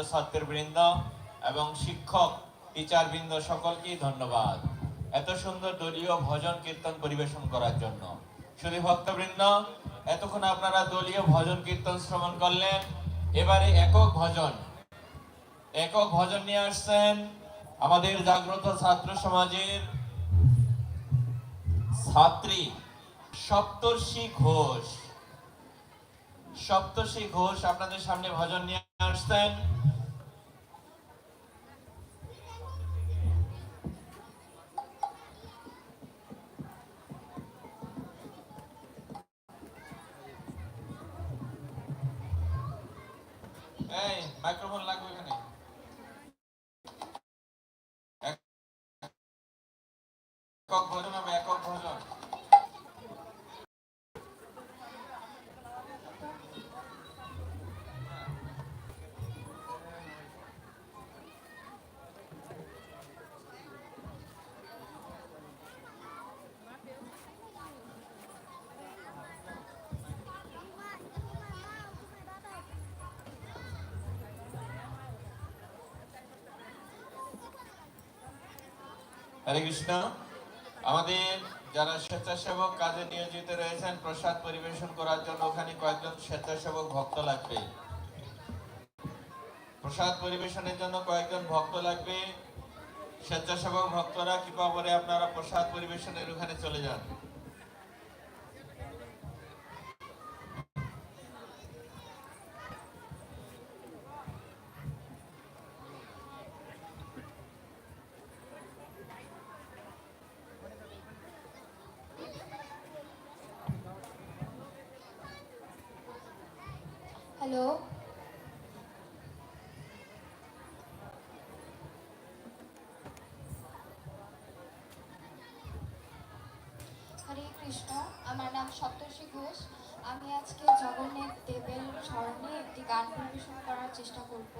সমাজের ছাত্র ছাত্রীর বৃন্দ এবং শিক্ষক টিচার বৃন্দ সকলকেই ধন্যবাদ। এত সুন্দর দলীয় ভজন কীর্তন পরিবেশন করার জন্য। শুধু ভক্তবৃন্দ, এতক্ষণ আপনারা দলীয় ভজন কীর্তন শ্রবণ করলেন, এবারে একক ভজন। একক ভজন নিয়ে আসছেন আমাদের জাগ্রত ছাত্র সমাজের ছাত্রী সপ্তর্ষি ঘোষ। সপ্তর্ষি ঘোষ আপনাদের সামনে ভজন নিয়ে আসছেন হরে কৃষ্ণ। আমাদের যারা স্বেচ্ছাসেবক কাজে নিয়োজিত রয়েছেন, প্রসাদ পরিবেশন করার জন্য ওখানে কয়েকজন স্বেচ্ছাসেবক ভক্ত লাগবে। প্রসাদ পরিবেশনের জন্য কয়েকজন ভক্ত লাগবে। স্বেচ্ছাসেবক ভক্তরা, কৃপা করে আপনারা প্রসাদ পরিবেশনের ওখানে চলে যান। গান পরিবেশন করার চেষ্টা করব।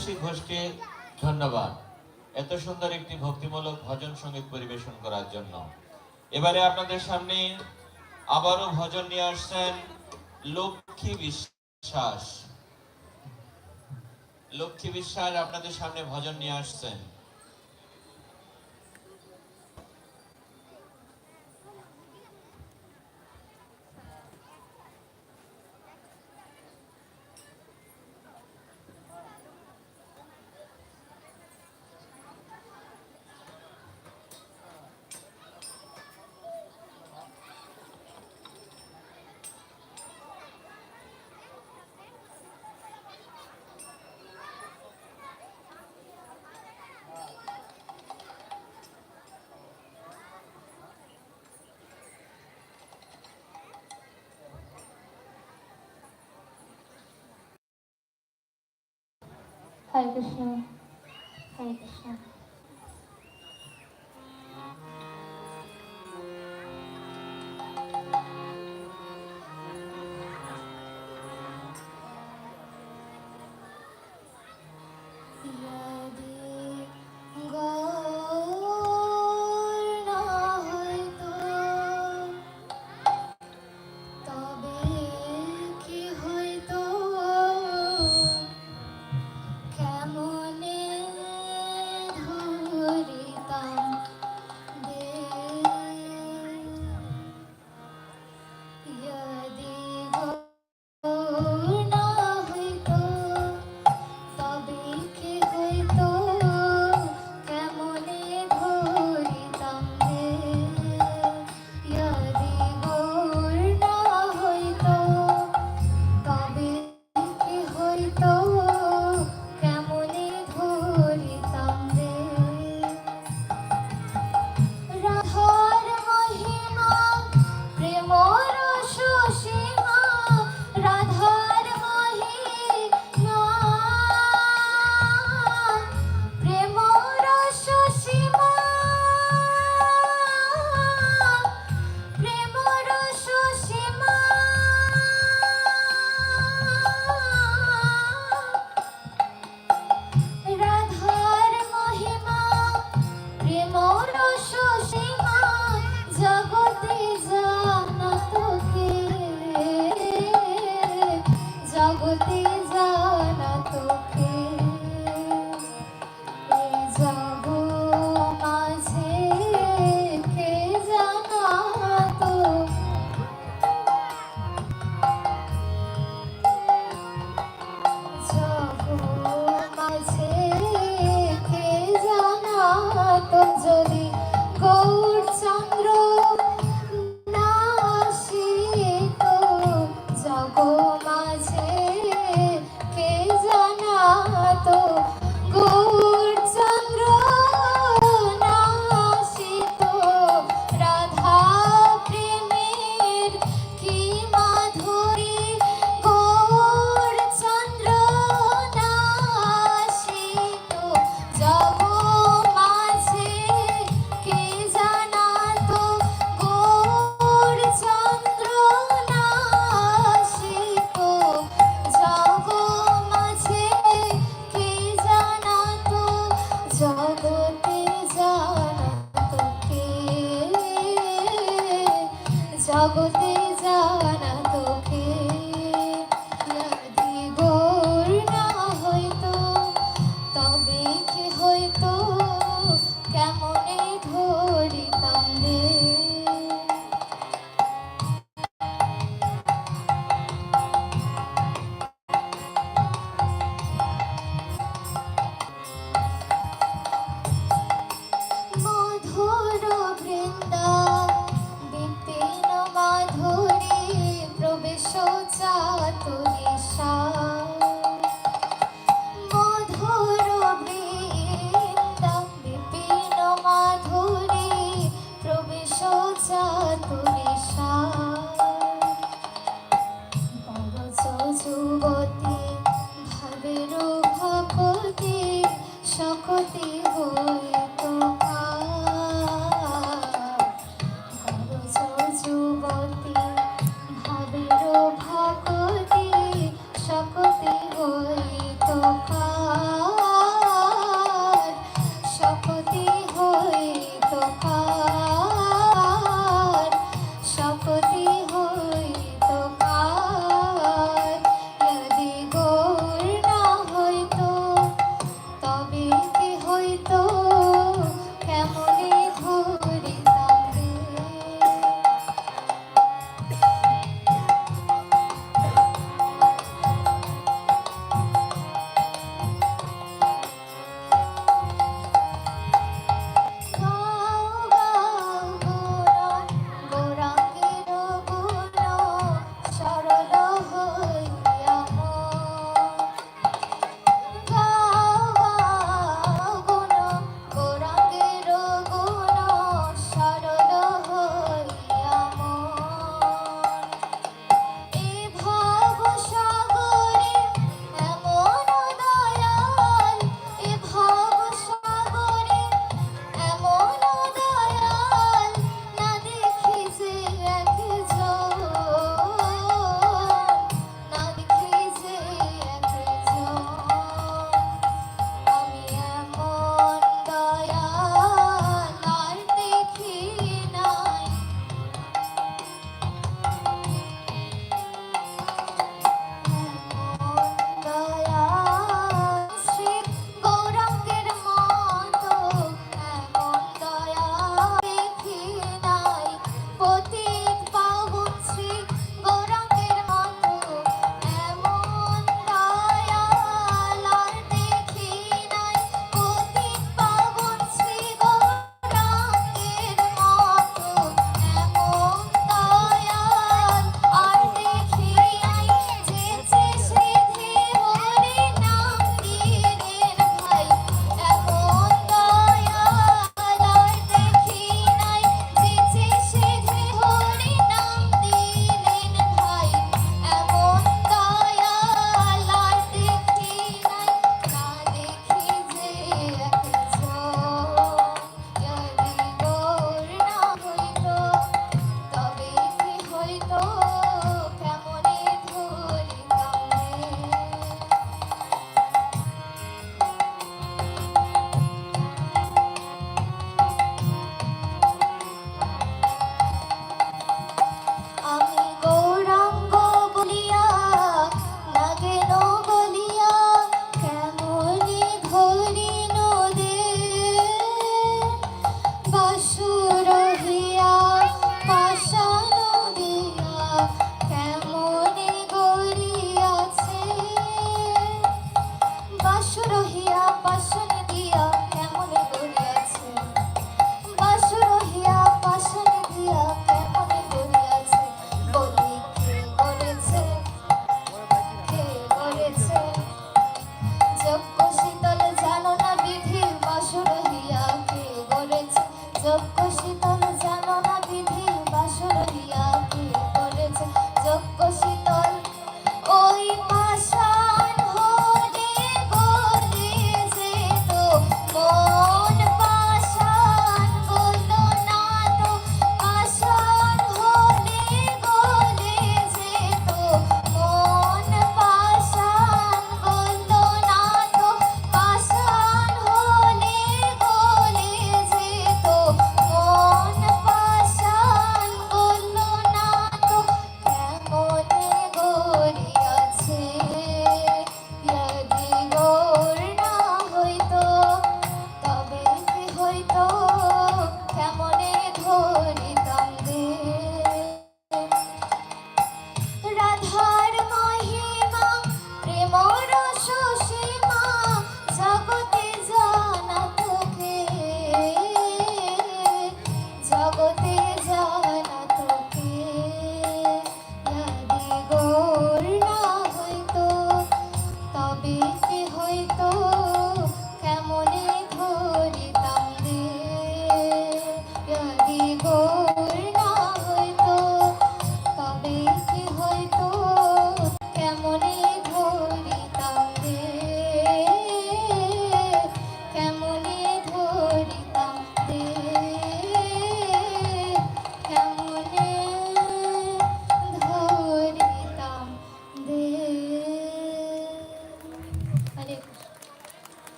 সপ্তর্ষি ঘোষকে ধন্যবাদ। এত সুন্দর একটি ভক্তিমূলক ভজন সংগীত পরিবেশন করার জন্য। এবারে আপনাদের সামনে আবারও ভজন নিয়ে আসছেন লক্ষ্মী বিশ্বাস। লক্ষ্মী বিশ্বাস আপনাদের সামনে ভজন নিয়ে আসছেন। হরে কৃষ্ণ হরে কৃষ্ণ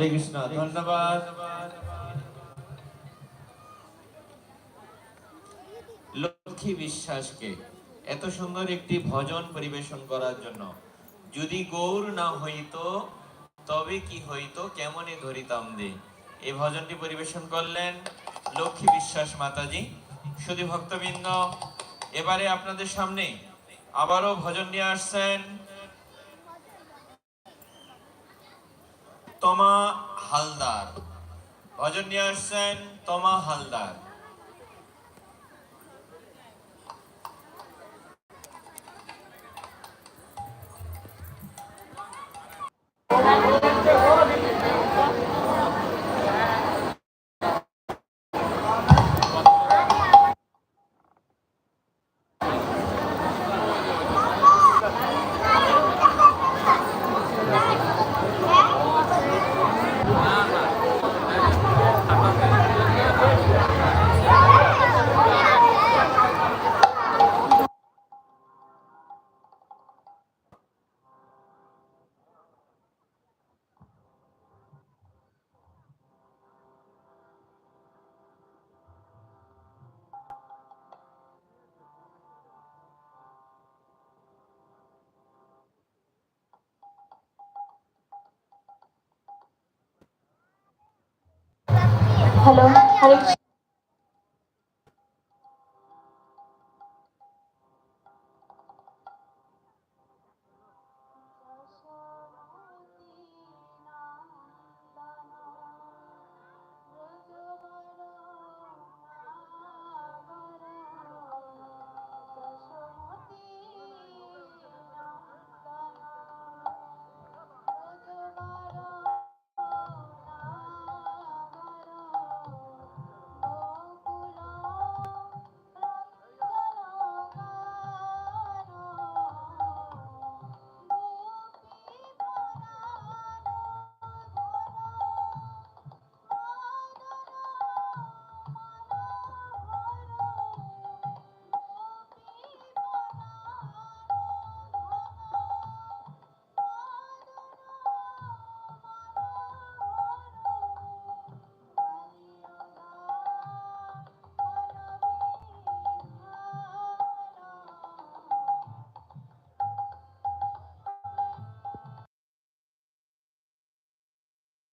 হরে কৃষ্ণ, ধন্যবাদ। লক্ষ্মী বিশ্বাসকে এত সুন্দর একটি ভজন পরিবেশন করার জন্য যদি গৌর না হইতো, তবে কি হইতো, কেমনে ধরিতাম দে? এই ভজনটি পরিবেশন করলেন লক্ষ্মী বিশ্বাস মাতাজি সুধী ভক্তবৃন্দ এবারে আপনাদের সামনে আবারও ভজন নিয়ে আসছেন তমা হালদার। ভজন নিয়ে আসছেন তমা হালদার। হ্যালো হরে কৃষ্ণ